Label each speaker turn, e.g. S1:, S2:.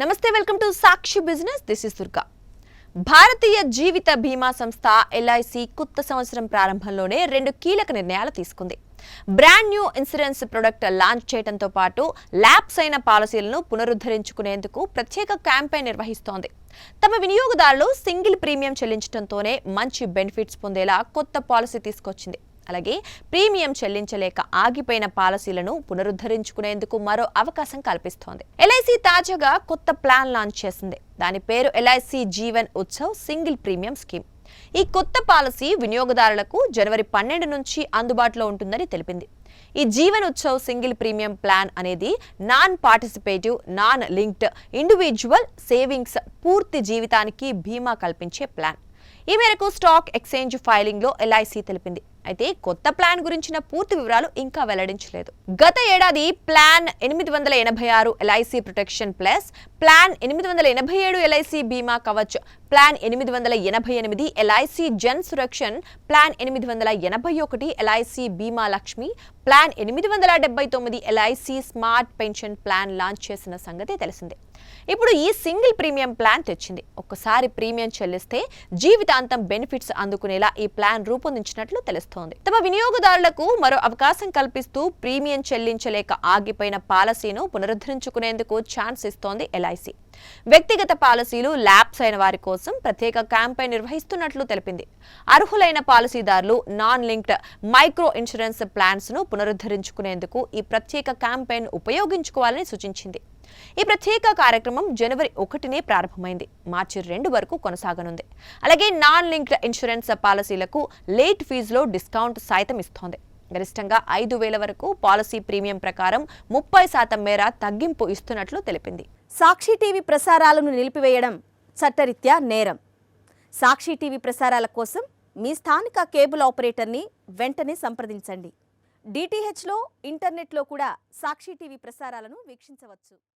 S1: నమస్తే welcome to Sakshi business. This is Durga. భారతీయ జీవిత బీమా సంస్థ ఎల్ఐసి కొత్త సంవత్సరం ప్రారంభంలోనే రెండు కీలక నిర్ణయాలు తీసుకుంది. Brand new insurance product launch చేయడంతో పాటు ల్యాప్స్ అయిన పాలసీలను పునరుద్ధరించుకునేందుకు ప్రత్యేక క్యాంపెయిన్ నిర్వహిస్తోంది. తమ వినియోగదారులు సింగిల్ ప్రీమియం చెల్లించడంతోనే మంచి బెనిఫిట్స్ పొందేలా కొత్త పాలసీ తీసుకొచ్చింది. అలాగే ప్రీమియం చెల్లించలేక ఆగిపోయిన పాలసీలను పునరుద్ధరించుకునేందుకు మరో అవకాశం కల్పిస్తోంది. ఎల్ఐసి తాజాగా కొత్త ప్లాన్ లాంచ్ చేసింది. దాని పేరు LIC Jeevan Utsav single premium scheme. ఈ కొత్త పాలసీ వినియోగదారులకు జనవరి పన్నెండు నుంచి అందుబాటులో ఉంటుందని తెలిపింది. ఈ Jeevan Utsav single premium plan అనేది non participative non linked individual savings పూర్తి జీవితానికి బీమా కల్పించే ప్లాన్. ఈ మేరకు స్టాక్ ఎక్స్చేంజ్ ఫైలింగ్లో ఎల్ఐసి తెలిపింది. అయితే కొత్త ప్లాన్ గురించిన పూర్తి వివరాలు ఇంకా వెల్లడించలేదు. గత ఏడాది ప్లాన్ ఎనిమిది వందల ఎనభై ఆరు ఎల్ఐసి ప్రొటెక్షన్ ప్లస్ ప్లాన్ ఎనిమిది వందల ఎనభై ఏడు ఎల్ఐసి బీమా కవచ్ ప్లాన్ ఎనిమిది వందల ఎనభై ఎనిమిది ఎల్ఐసి జన్ సురక్షన్ ప్లాన్ ఎనిమిది వందల ఎనభై ఒకటి ఎల్ఐసి బీమా లక్ష్మి ప్లాన్ ఎనిమిది వందల డెబ్బై తొమ్మిది LIC smart pension plan launch చేసిన సంగతి తెలిసిందే. ఇప్పుడు ఈ సింగిల్ ప్రీమియం ప్లాన్ తెచ్చింది. ఒక్కసారి ప్రీమియం చెల్లిస్తే జీవితాంతం బెనిఫిట్స్ అందుకునేలా ఈ ప్లాన్ రూపొందించినట్లు తెలుస్తోంది. తమ వినియోగదారులకు మరో అవకాశం కల్పిస్తూ ప్రీమియం చెల్లించలేక ఆగిపోయిన పాలసీను పునరుద్ధరించుకునేందుకు ఛాన్స్ ఇస్తోంది ఎల్ఐసి వ్యక్తిగత పాలసీలు ల్యాబ్స్ అయిన వారి కోసం ప్రత్యేక క్యాంపెయిన్ నిర్వహిస్తున్నట్లు తెలిపింది. అర్హులైన పాలసీదారులు నాన్ లింక్డ్ మైక్రో ఇన్సూరెన్స్ ప్లాన్స్ను పునరుద్ధరించుకునేందుకు ఈ ప్రత్యేక క్యాంపెయిన్ ఉపయోగించుకోవాలని సూచించింది. ఈ ప్రత్యేక కార్యక్రమం జనవరి ఒకటినే ప్రారంభమైంది. మార్చి రెండు వరకు కొనసాగనుంది. అలాగే నాన్ లింక్డ్ ఇన్సూరెన్స్ పాలసీలకు లేట్ ఫీజులో డిస్కౌంట్ సైతం ఇస్తోంది. గరిష్టంగా ఐదు వేల వరకు పాలసీ ప్రీమియం ప్రకారం ముప్పై శాతం మేర తగ్గింపు ఇస్తున్నట్లు తెలిపింది.
S2: సాక్షి టీవీ ప్రసారాలను నిలిపివేయడం చట్టరీత్యా నేరం. సాక్షి టీవీ ప్రసారాల కోసం మీ స్థానిక కేబుల్ ఆపరేటర్ని వెంటనే సంప్రదించండి. డిటిహెచ్లో ఇంటర్నెట్లో కూడా సాక్షి టీవీ ప్రసారాలను వీక్షించవచ్చు.